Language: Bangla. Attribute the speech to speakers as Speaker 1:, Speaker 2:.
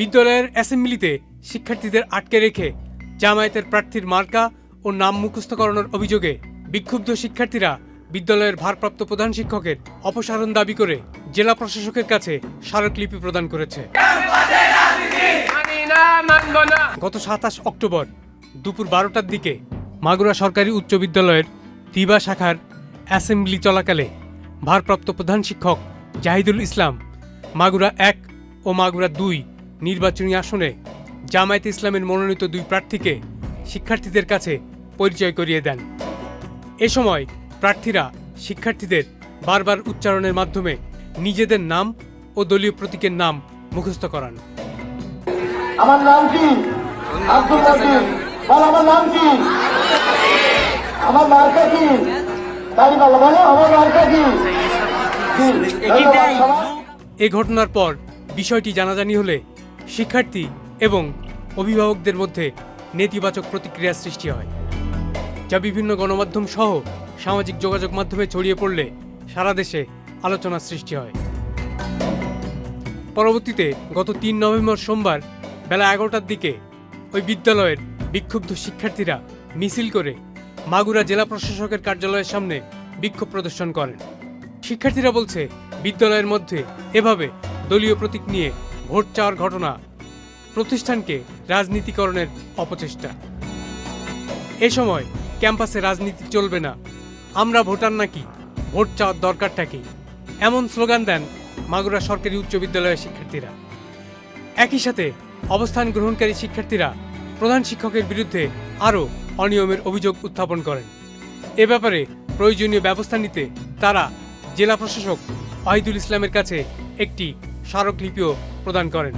Speaker 1: বিদ্যালয়ের অ্যাসেম্বলিতে শিক্ষার্থীদের আটকে রেখে জামায়াতের প্রার্থীর মার্কা ও নাম মুখস্থ করানোর অভিযোগে বিক্ষুব্ধ শিক্ষার্থীরা বিদ্যালয়ের ভারপ্রাপ্ত প্রধান শিক্ষকের অপসারণ দাবি করে জেলা প্রশাসকের কাছে স্মারকলিপি প্রদান করেছে। গত সাতাশ অক্টোবর দুপুর বারোটার দিকে মাগুরা সরকারি উচ্চ বিদ্যালয়ের দিবা শাখার অ্যাসেম্বলি চলাকালে ভারপ্রাপ্ত প্রধান শিক্ষক জাহিদুল ইসলাম মাগুরা এক ও মাগুরা দুই নির্বাচনী আসনে জামায়াতে ইসলামের মনোনীত দুই প্রার্থীকে শিক্ষার্থীদের কাছে পরিচয় করিয়ে দেন। এ সময় প্রার্থীরা শিক্ষার্থীদের বারবার উচ্চারণের মাধ্যমে নিজেদের নাম ও দলীয় প্রতীকের নাম মুখস্থ করান।
Speaker 2: আমার নাম কি? আব্দুল বল আমার নাম কি? আমার মার্কা কি? তাই বলো বলো আমার মার্কা কি।
Speaker 1: এ ঘটনার পর বিষয়টি জানাজানি হলে শিক্ষার্থী এবং অভিভাবকদের মধ্যে নেতিবাচক প্রতিক্রিয়া সৃষ্টি হয়, যা বিভিন্ন গণমাধ্যম সহ সামাজিক যোগাযোগ মাধ্যমে ছড়িয়ে পড়লে সারা দেশে আলোচনার সৃষ্টি হয়। পরবর্তীতে গত তিন নভেম্বর সোমবার বেলা এগারোটার দিকে ওই বিদ্যালয়ের বিক্ষুব্ধ শিক্ষার্থীরা মিছিল করে মাগুরা জেলা প্রশাসকের কার্যালয়ের সামনে বিক্ষোভ প্রদর্শন করেন। শিক্ষার্থীরা বলছে, বিদ্যালয়ের মধ্যে এভাবে দলীয় প্রতীক নিয়ে ভোট চাওয়ার ঘটনা। প্রতিষ্ঠানকে রাজনীতিকরণের অপচেষ্টা। এ সময় ক্যাম্পাসে রাজনীতি চলবে না। আমরা ভোটার নাকি? ভোট চাওয়ার দরকারটা কি? এমন স্লোগান দেন মাগুরা সরকারি উচ্চ বিদ্যালয়ের শিক্ষার্থীরা। একই সাথে অবস্থান গ্রহণকারী শিক্ষার্থীরা প্রধান শিক্ষকের বিরুদ্ধে আরও অনিয়মের অভিযোগ উত্থাপন করেন। এ ব্যাপারে প্রয়োজনীয় ব্যবস্থা নিতে তারা জেলা প্রশাসক ওয়াহিদুল ইসলামের কাছে একটি স্মারকলিপিও প্রদান করেন।